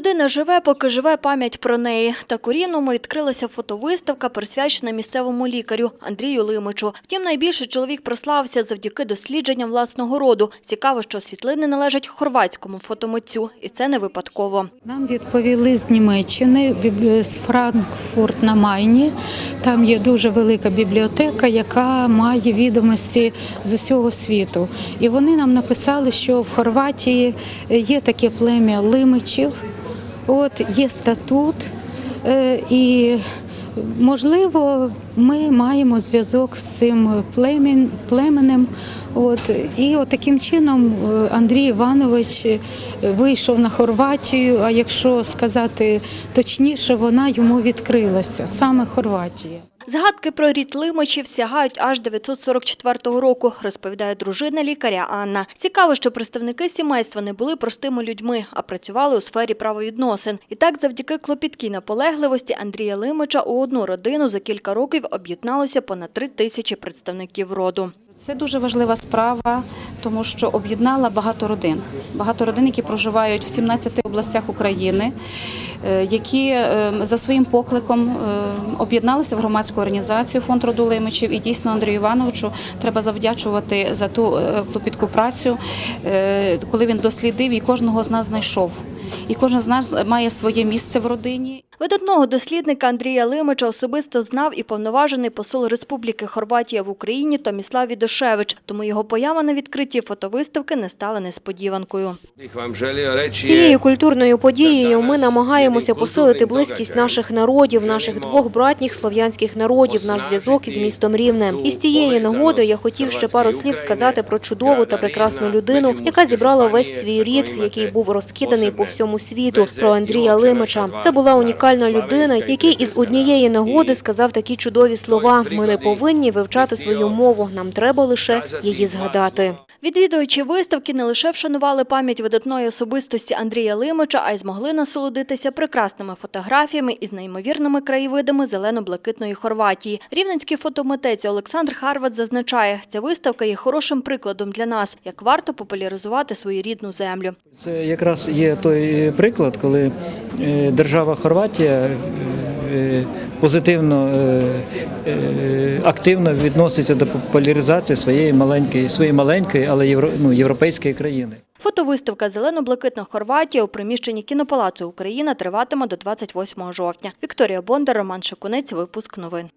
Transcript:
Людина живе, поки живе пам'ять про неї. Так у відкрилася фотовиставка, присвячена місцевому лікарю Андрію Лимичу. Втім, найбільше чоловік прославився завдяки дослідженням власного роду. Цікаво, що світлини належать хорватському фотомитцю, і це не випадково. Нам відповіли з Німеччини, з Франкфурт на Майні. Там є дуже велика бібліотека, яка має відомості з усього світу. І вони нам написали, що в Хорватії є таке плем'я лимичів, от є статут, е, і можливо, ми маємо зв'язок з цим племенем. От і от таким чином е, Андрій Іванович вийшов на Хорватію. А якщо сказати точніше, вона йому відкрилася саме Хорватія. Згадки про рід Лимачів сягають аж 944 року, розповідає дружина лікаря Анна. Цікаво, що представники сімейства не були простими людьми, а працювали у сфері правовідносин. І так, завдяки клопіткій наполегливості Андрія Лимича у одну родину за кілька років об'єдналося понад три тисячі представників роду. Це дуже важлива справа, тому що об'єднала багато родин. Багато родин, які проживають в 17 областях України, е, які е, за своїм покликом е, об'єдналися в громадську організацію фонд роду Лимичів. І дійсно Андрію Івановичу треба завдячувати за ту клопітку працю, коли він дослідив і кожного з нас знайшов. І кожен з нас має своє місце в родині. Видатного дослідника Андрія Лимича особисто знав і повноважений посол Республіки Хорватія в Україні Томіслав Відошевич, тому його поява на відкритті фотовиставки не стала несподіванкою. Цією культурною подією ми намагаємося посилити близькість наших народів, наших двох братніх слов'янських народів, наш зв'язок із містом Рівне. І з цієї нагоди я хотів ще пару слів сказати про чудову та прекрасну людину, яка зібрала весь свій рід, який був розкиданий по всьому світу. Про Андрія Лимича. Це була унікальна людина, який із однієї нагоди сказав такі чудові слова. Ми не повинні вивчати свою мову. Нам треба лише її згадати. Відвідувачі виставки не лише вшанували пам'ять видатної особистості Андрія Лимича, а й змогли насолодитися прекрасними фотографіями із неймовірними краєвидами зелено-блакитної Хорватії. Рівненський фотомитець Олександр Харват зазначає, ця виставка є хорошим прикладом для нас, як варто популяризувати свою рідну землю. Це якраз є той приклад, коли е, держава Хорватія е, позитивно е, е, активно відноситься до популяризації своєї маленької, своєї маленької, але ну, європейської країни. Фотовиставка Зелено-блакитна Хорватія у приміщенні кінопалацу Україна триватиме до 28 жовтня. Вікторія Бондар, Роман Шикунець, випуск новин.